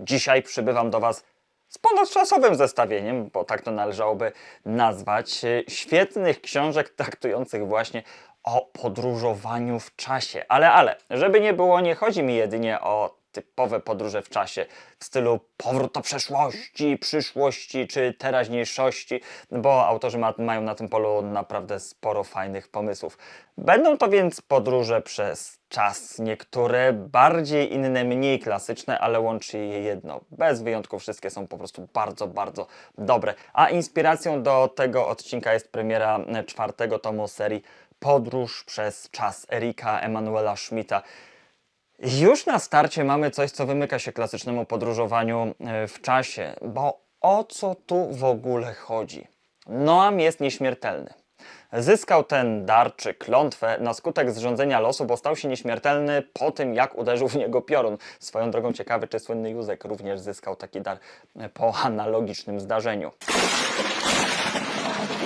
dzisiaj przybywam do Was z ponadczasowym zestawieniem, bo tak to należałoby nazwać, e, świetnych książek traktujących właśnie o podróżowaniu w czasie. Ale, ale, żeby nie było, nie chodzi mi jedynie o typowe podróże w czasie w stylu powrót do przeszłości, przyszłości czy teraźniejszości, bo autorzy ma, mają na tym polu naprawdę sporo fajnych pomysłów. Będą to więc podróże przez czas, niektóre bardziej, inne mniej klasyczne, ale łączy je jedno. Bez wyjątku wszystkie są po prostu bardzo, bardzo dobre. A inspiracją do tego odcinka jest premiera czwartego tomu serii Podróż przez czas Erika Emanuela Schmidta. Już na starcie mamy coś, co wymyka się klasycznemu podróżowaniu e, w czasie, bo o co tu w ogóle chodzi? Noam jest nieśmiertelny. Zyskał ten dar czy klątwę na skutek zrządzenia losu, bo stał się nieśmiertelny po tym, jak uderzył w niego piorun. Swoją drogą ciekawy, czy słynny Józek również zyskał taki dar e, po analogicznym zdarzeniu.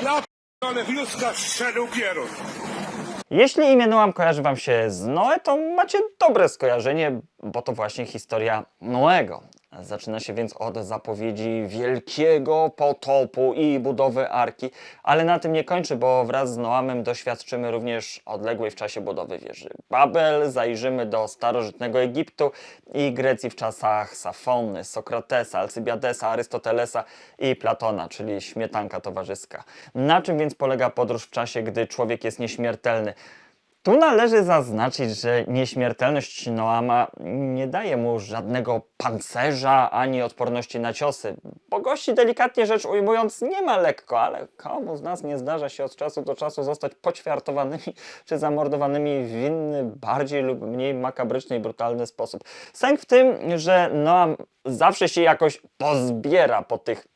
Ja ale w ludzka strzelił. Jeśli imię Noam kojarzy Wam się z Noe, to macie dobre skojarzenie, bo to właśnie historia Noego. Zaczyna się więc od zapowiedzi wielkiego potopu i budowy arki, ale na tym nie kończy, bo wraz z Noamem doświadczymy również odległej w czasie budowy wieży Babel, zajrzymy do starożytnego Egiptu i Grecji w czasach Safony, Sokratesa, Alcybiadesa, Arystotelesa i Platona, czyli śmietanka towarzyska. Na czym więc polega podróż w czasie, gdy człowiek jest nieśmiertelny? Tu należy zaznaczyć, że nieśmiertelność Noama nie daje mu żadnego pancerza ani odporności na ciosy, bo gości delikatnie rzecz ujmując nie ma lekko, ale komu z nas nie zdarza się od czasu do czasu zostać poćwiartowanymi czy zamordowanymi w inny, bardziej lub mniej makabryczny i brutalny sposób. Sęk w tym, że Noam zawsze się jakoś pozbiera po tych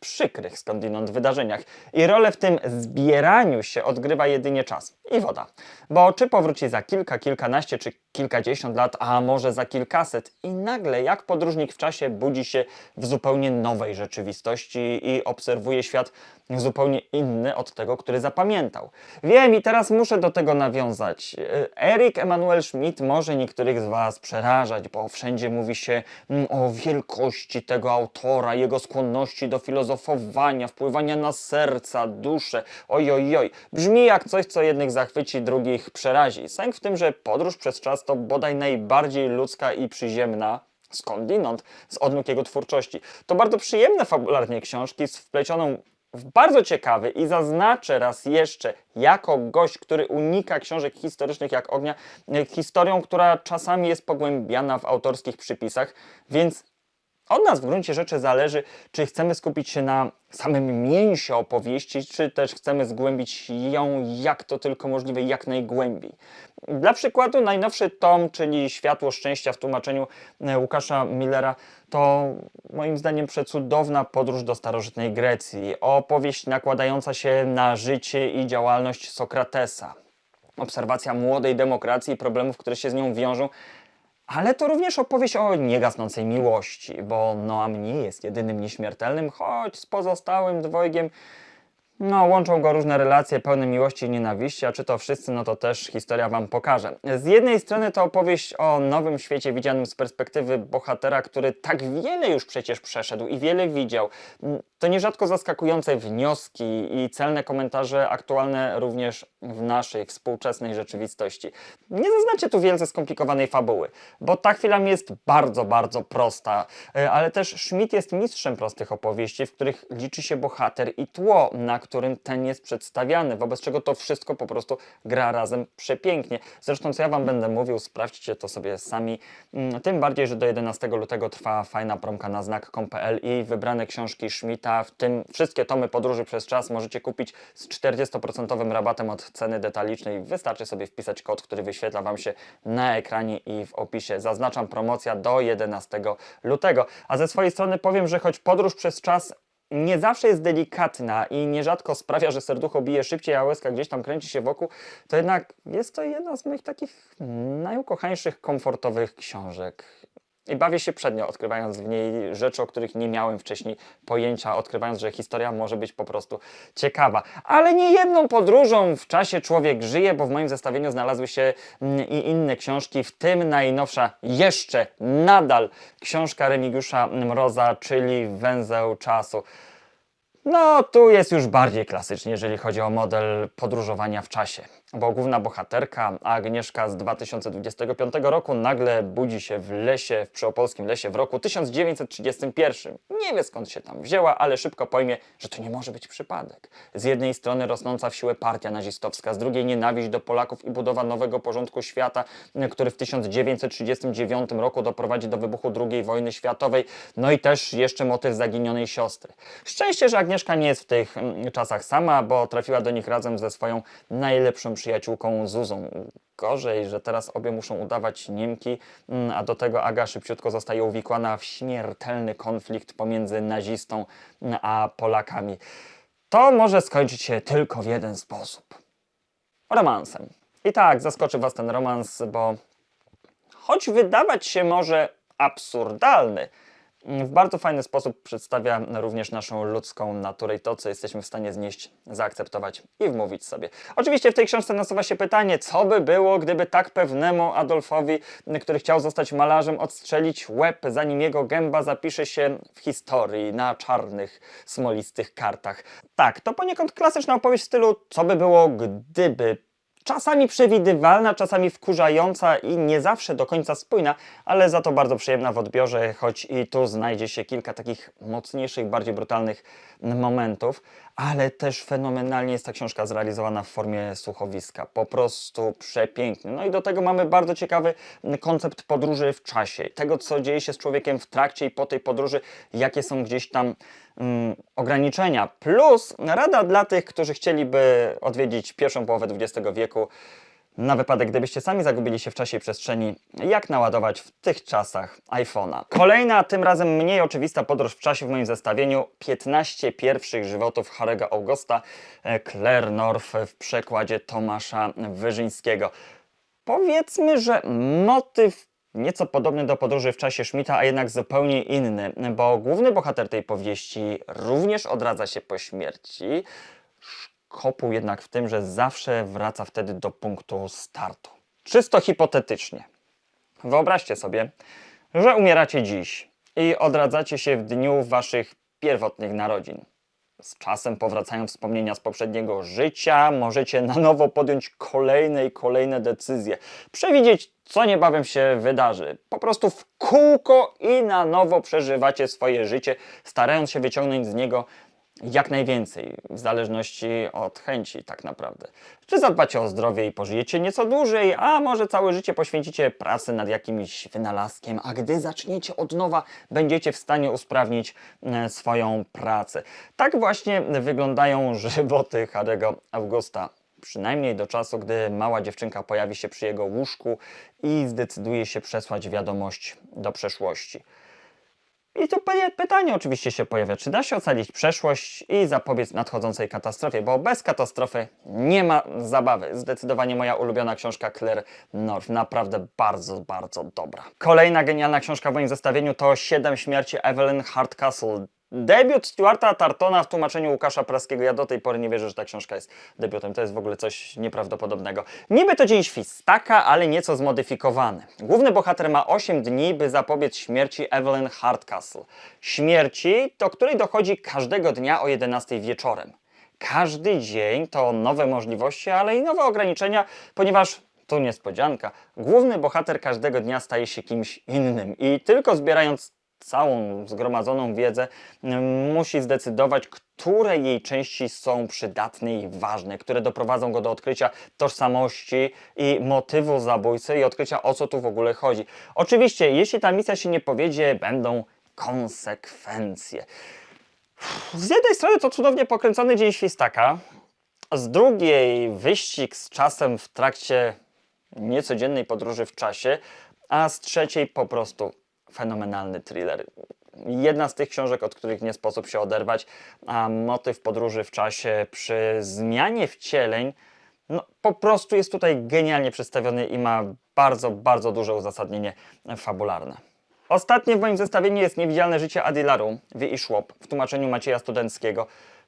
przykrych skądinąd wydarzeniach. I rolę w tym zbieraniu się odgrywa jedynie czas i woda. Bo czy powróci za kilka, kilkanaście czy kilkadziesiąt lat, a może za kilkaset i nagle jak podróżnik w czasie budzi się w zupełnie nowej rzeczywistości i obserwuje świat zupełnie inny od tego, który zapamiętał. Wiem i teraz muszę do tego nawiązać. Erik Emanuel Schmidt może niektórych z Was przerażać, bo wszędzie mówi się mm, o wielkości tego autora, jego skłonności do filozofowania, wpływania na serca, duszę. Oj, oj, oj. Brzmi jak coś, co jednych zachwyci, drugich przerazi. Sęk w tym, że podróż przez czas to bodaj najbardziej ludzka i przyziemna skądinąd z odnóg jego twórczości. To bardzo przyjemne fabularnie książki z wplecioną bardzo ciekawy i zaznaczę raz jeszcze, jako gość, który unika książek historycznych jak ognia, e, historią, która czasami jest pogłębiana w autorskich przypisach, więc od nas w gruncie rzeczy zależy, czy chcemy skupić się na samym mięsie opowieści, czy też chcemy zgłębić ją jak to tylko możliwe, jak najgłębiej. Dla przykładu najnowszy tom, czyli Światło Szczęścia w tłumaczeniu e, Łukasza Millera, to moim zdaniem przecudowna podróż do starożytnej Grecji, opowieść nakładająca się na życie i działalność Sokratesa. Obserwacja młodej demokracji i problemów, które się z nią wiążą, ale to również opowieść o niegasnącej miłości, bo Noam nie jest jedynym nieśmiertelnym, choć z pozostałym dwojgiem no, łączą go różne relacje pełne miłości i nienawiści, a czy to wszyscy, no to też historia wam pokaże. Z jednej strony to opowieść o nowym świecie widzianym z perspektywy bohatera, który tak wiele już przecież przeszedł i wiele widział. To nierzadko zaskakujące wnioski i celne komentarze aktualne również w naszej współczesnej rzeczywistości. Nie zaznacie tu wielce skomplikowanej fabuły, bo ta chwila mi jest bardzo, bardzo prosta, E, ale też Schmidt jest mistrzem prostych opowieści, w których liczy się bohater i tło, na którym ten jest przedstawiany, wobec czego to wszystko po prostu gra razem przepięknie. Zresztą co ja Wam będę mówił, sprawdźcie to sobie sami, Mm, tym bardziej, że do 11 lutego trwa fajna promka na znak.com.pl i wybrane książki Schmidta, w tym wszystkie tomy podróży przez czas możecie kupić z 40% rabatem od ceny detalicznej. Wystarczy sobie wpisać kod, który wyświetla Wam się na ekranie i w opisie. Zaznaczam promocja do 11 lutego. A ze swojej strony powiem, że choć podróż przez czas nie zawsze jest delikatna i nierzadko sprawia, że serducho bije szybciej, a łezka gdzieś tam kręci się wokół, to jednak jest to jedna z moich takich najukochańszych, komfortowych książek. I bawię się przednio, odkrywając w niej rzeczy, o których nie miałem wcześniej pojęcia, odkrywając, że historia może być po prostu ciekawa. Ale nie jedną podróżą w czasie człowiek żyje, bo w moim zestawieniu znalazły się mm, i inne książki, w tym najnowsza, jeszcze nadal książka Remigiusza Mroza, czyli Węzeł Czasu. No, tu jest już bardziej klasycznie, jeżeli chodzi o model podróżowania w czasie. Bo główna bohaterka, Agnieszka z 2025 roku, nagle budzi się w lesie, w przyopolskim lesie w roku 1931. Nie wie skąd się tam wzięła, ale szybko pojmie, że to nie może być przypadek. Z jednej strony rosnąca w siłę partia nazistowska, z drugiej nienawiść do Polaków i budowa nowego porządku świata, który w 1939 roku doprowadzi do wybuchu II wojny światowej. No i też jeszcze motyw zaginionej siostry. Szczęście, że Agnieszka nie jest w tych mm, czasach sama, bo trafiła do nich razem ze swoją najlepszą przyjaciółką Zuzą. Gorzej, że teraz obie muszą udawać Niemki, mm, a do tego Aga szybciutko zostaje uwikłana w śmiertelny konflikt pomiędzy nazistą mm, a Polakami. To może skończyć się tylko w jeden sposób. Romansem. I tak, zaskoczy Was ten romans, bo choć wydawać się może absurdalny, w bardzo fajny sposób przedstawia również naszą ludzką naturę i to, co jesteśmy w stanie znieść, zaakceptować i wmówić sobie. Oczywiście w tej książce nasuwa się pytanie, co by było, gdyby tak pewnemu Adolfowi, który chciał zostać malarzem, odstrzelić łeb, zanim jego gęba zapisze się w historii na czarnych, smolistych kartach. Tak, to poniekąd klasyczna opowieść w stylu, co by było, gdyby czasami przewidywalna, czasami wkurzająca i nie zawsze do końca spójna, ale za to bardzo przyjemna w odbiorze, choć i tu znajdzie się kilka takich mocniejszych, bardziej brutalnych momentów, ale też fenomenalnie jest ta książka zrealizowana w formie słuchowiska. Po prostu przepiękny. No i do tego mamy bardzo ciekawy koncept podróży w czasie. Tego, co dzieje się z człowiekiem w trakcie i po tej podróży, jakie są gdzieś tam mm, ograniczenia. Plus rada dla tych, którzy chcieliby odwiedzić pierwszą połowę XX wieku, na wypadek, gdybyście sami zagubili się w czasie i przestrzeni, jak naładować w tych czasach iPhone'a. Kolejna, tym razem mniej oczywista podróż w czasie w moim zestawieniu 15 pierwszych żywotów Harry'ego Augusta e, Claire North w przekładzie Tomasza Wyżyńskiego. Powiedzmy, że motyw nieco podobny do podróży w czasie Schmidta, a jednak zupełnie inny, bo główny bohater tej powieści również odradza się po śmierci, kopuł jednak w tym, że zawsze wraca wtedy do punktu startu. Czysto hipotetycznie. Wyobraźcie sobie, że umieracie dziś i odradzacie się w dniu waszych pierwotnych narodzin. Z czasem powracają wspomnienia z poprzedniego życia, możecie na nowo podjąć kolejne i kolejne decyzje, przewidzieć, co niebawem się wydarzy. Po prostu w kółko i na nowo przeżywacie swoje życie, starając się wyciągnąć z niego jak najwięcej, w zależności od chęci, tak naprawdę. Czy zadbacie o zdrowie i pożyjecie nieco dłużej, a może całe życie poświęcicie pracy nad jakimś wynalazkiem, a gdy zaczniecie od nowa, będziecie w stanie usprawnić e, swoją pracę. Tak właśnie wyglądają żywoty Harry'ego Augusta. Przynajmniej do czasu, gdy mała dziewczynka pojawi się przy jego łóżku i zdecyduje się przesłać wiadomość do przeszłości. I tu py- pytanie oczywiście się pojawia, czy da się ocalić przeszłość i zapobiec nadchodzącej katastrofie, bo bez katastrofy nie ma zabawy. Zdecydowanie moja ulubiona książka Claire North, naprawdę bardzo, bardzo dobra. Kolejna genialna książka w moim zestawieniu to Siedem śmierci Evelyn Hardcastle. Debiut Stuarta Tartona w tłumaczeniu Łukasza Praskiego. Ja do tej pory nie wierzę, że ta książka jest debiutem. To jest w ogóle coś nieprawdopodobnego. Niby to dzień świstaka, ale nieco zmodyfikowany. Główny bohater ma 8 dni, by zapobiec śmierci Evelyn Hardcastle. Śmierci, do której dochodzi każdego dnia o 11 wieczorem. Każdy dzień to nowe możliwości, ale i nowe ograniczenia, ponieważ tu niespodzianka. Główny bohater każdego dnia staje się kimś innym i tylko zbierając całą zgromadzoną wiedzę, musi zdecydować, które jej części są przydatne i ważne, które doprowadzą go do odkrycia tożsamości i motywu zabójcy i odkrycia o co tu w ogóle chodzi. Oczywiście, jeśli ta misja się nie powiedzie, będą konsekwencje. Z jednej strony to cudownie pokręcony dzień świstaka, z drugiej wyścig z czasem w trakcie niecodziennej podróży w czasie, a z trzeciej po prostu fenomenalny thriller. Jedna z tych książek, od których nie sposób się oderwać, a motyw podróży w czasie przy zmianie wcieleń no, po prostu jest tutaj genialnie przedstawiony i ma bardzo, bardzo duże uzasadnienie fabularne. Ostatnie w moim zestawieniu jest Niewidzialne życie Adi Laru, Wie i Szłop, w tłumaczeniu Macieja Studenckiego.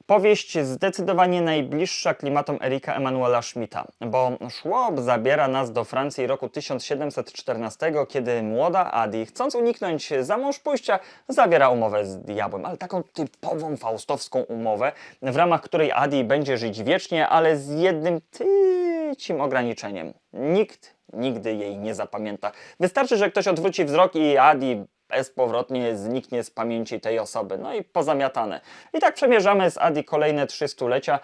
Powieść zdecydowanie najbliższa klimatom Erika Emanuela Schmidta, bo Szłop zabiera nas do Francji roku 1714, kiedy młoda Adi, chcąc uniknąć za mąż pójścia, zawiera umowę z diabłem, ale taką typową faustowską umowę, w ramach której Adi będzie żyć wiecznie, ale z jednym tycim ograniczeniem. Nikt nigdy jej nie zapamięta. Wystarczy, że ktoś odwróci wzrok i Adi bezpowrotnie zniknie z pamięci tej osoby. No i pozamiatane. I tak przemierzamy z Adi kolejne trzy stulecia,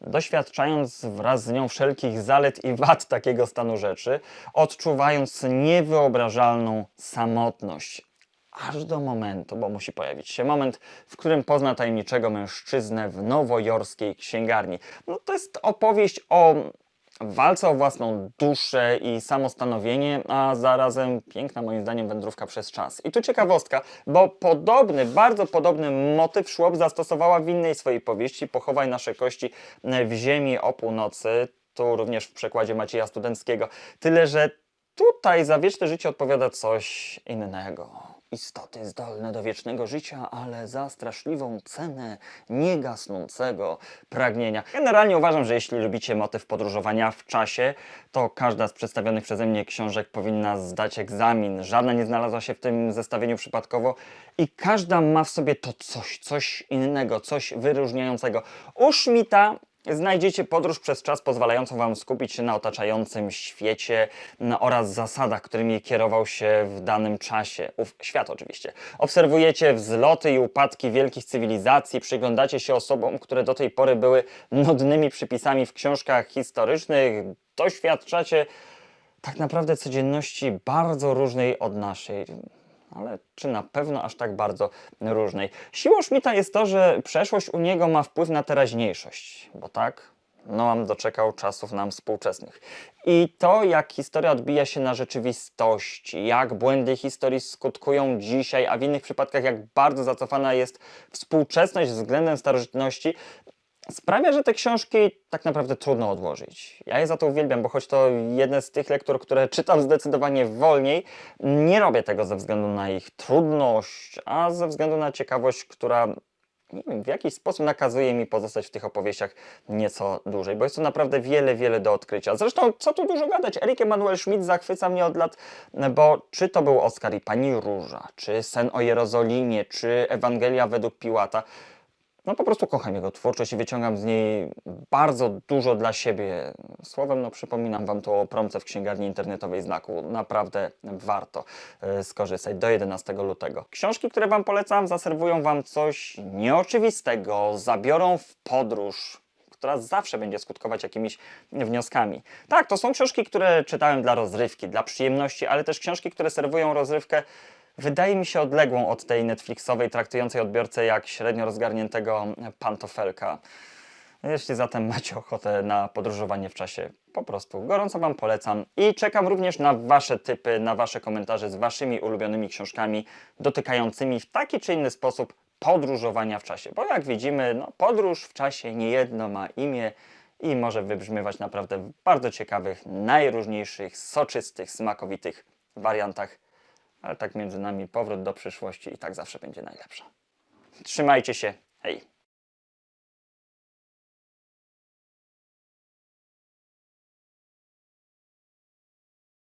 doświadczając wraz z nią wszelkich zalet i wad takiego stanu rzeczy, odczuwając niewyobrażalną samotność. Aż do momentu, bo musi pojawić się moment, w którym pozna tajemniczego mężczyznę w nowojorskiej księgarni. No, to jest opowieść o walce o własną duszę i samostanowienie, a zarazem piękna moim zdaniem wędrówka przez czas. I tu ciekawostka, bo podobny, bardzo podobny motyw Szłop zastosowała w innej swojej powieści Pochowaj nasze kości w ziemi o północy, tu również w przekładzie Macieja Studenckiego. Tyle, że tutaj za wieczne życie odpowiada coś innego. Istoty zdolne do wiecznego życia, ale za straszliwą cenę niegasnącego pragnienia. Generalnie uważam, że jeśli lubicie motyw podróżowania w czasie, to każda z przedstawionych przeze mnie książek powinna zdać egzamin. Żadna nie znalazła się w tym zestawieniu przypadkowo i każda ma w sobie to coś, coś innego, coś wyróżniającego. U Znajdziecie podróż przez czas pozwalającą Wam skupić się na otaczającym świecie no, oraz zasadach, którymi kierował się w danym czasie. Ów świat oczywiście. Obserwujecie wzloty i upadki wielkich cywilizacji, przyglądacie się osobom, które do tej pory były nudnymi przypisami w książkach historycznych, doświadczacie tak naprawdę codzienności bardzo różnej od naszej. Ale czy na pewno aż tak bardzo różnej? Siłą Schmidta jest to, że przeszłość u niego ma wpływ na teraźniejszość, bo tak, Noam doczekał czasów nam współczesnych. I to, jak historia odbija się na rzeczywistości, jak błędy historii skutkują dzisiaj, a w innych przypadkach jak bardzo zacofana jest współczesność względem starożytności, sprawia, że te książki tak naprawdę trudno odłożyć. Ja je za to uwielbiam, bo choć to jedne z tych lektur, które czytam zdecydowanie wolniej, nie robię tego ze względu na ich trudność, a ze względu na ciekawość, która wiem, w jakiś sposób nakazuje mi pozostać w tych opowieściach nieco dłużej, bo jest tu naprawdę wiele, wiele do odkrycia. Zresztą, co tu dużo gadać, Erik Emanuel Schmidt zachwyca mnie od lat, bo czy to był Oskar i Pani Róża, czy Sen o Jerozolimie, czy Ewangelia według Piłata, no po prostu kocham jego twórczość i wyciągam z niej bardzo dużo dla siebie. Słowem, no przypominam Wam to o promce w księgarni internetowej Znaku. Naprawdę warto e, skorzystać do 11 lutego. Książki, które Wam polecam, zaserwują Wam coś nieoczywistego, zabiorą w podróż, która zawsze będzie skutkować jakimiś wnioskami. Tak, to są książki, które czytałem dla rozrywki, dla przyjemności, ale też książki, które serwują rozrywkę wydaje mi się odległą od tej Netflixowej, traktującej odbiorcę jak średnio rozgarniętego pantofelka. Jeśli zatem macie ochotę na podróżowanie w czasie, po prostu gorąco Wam polecam i czekam również na Wasze typy, na Wasze komentarze z Waszymi ulubionymi książkami dotykającymi w taki czy inny sposób podróżowania w czasie. Bo jak widzimy, no, podróż w czasie niejedno ma imię i może wybrzmiewać naprawdę w bardzo ciekawych, najróżniejszych, soczystych, smakowitych wariantach. Ale tak między nami powrót do przyszłości i tak zawsze będzie najlepsza. Trzymajcie się. Hej!